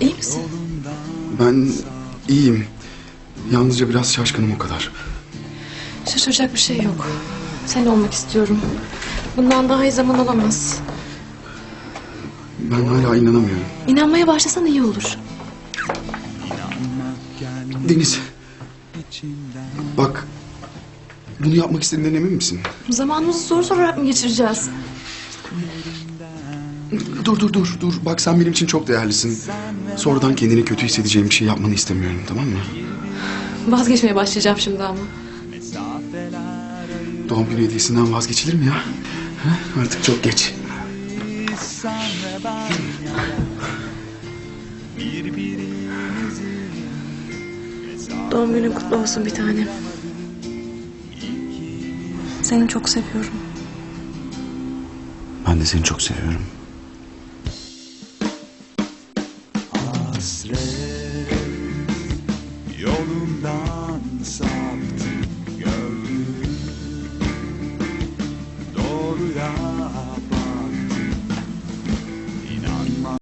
İyi misin? Ben iyiyim. Yalnızca biraz şaşkınım o kadar. Şaşıracak bir şey yok. Sen olmak istiyorum. Bundan daha iyi zaman olamaz. Ben hala inanamıyorum. İnanmaya başlasan iyi olur. Deniz. Bak. Bunu yapmak istediğinden emin misin? Zamanımızı soru sorarak mı geçireceğiz? Dur dur dur dur. Bak sen benim için çok değerlisin. Sonradan kendini kötü hissedeceğim bir şey yapmanı istemiyorum tamam mı? Vazgeçmeye başlayacağım şimdi ama. Doğum günü hediyesinden vazgeçilir mi ya? Ha? Artık çok geç. Doğum günün kutlu olsun bir tanem. Seni çok seviyorum. Ben de seni çok seviyorum. hasret yolundan saptı.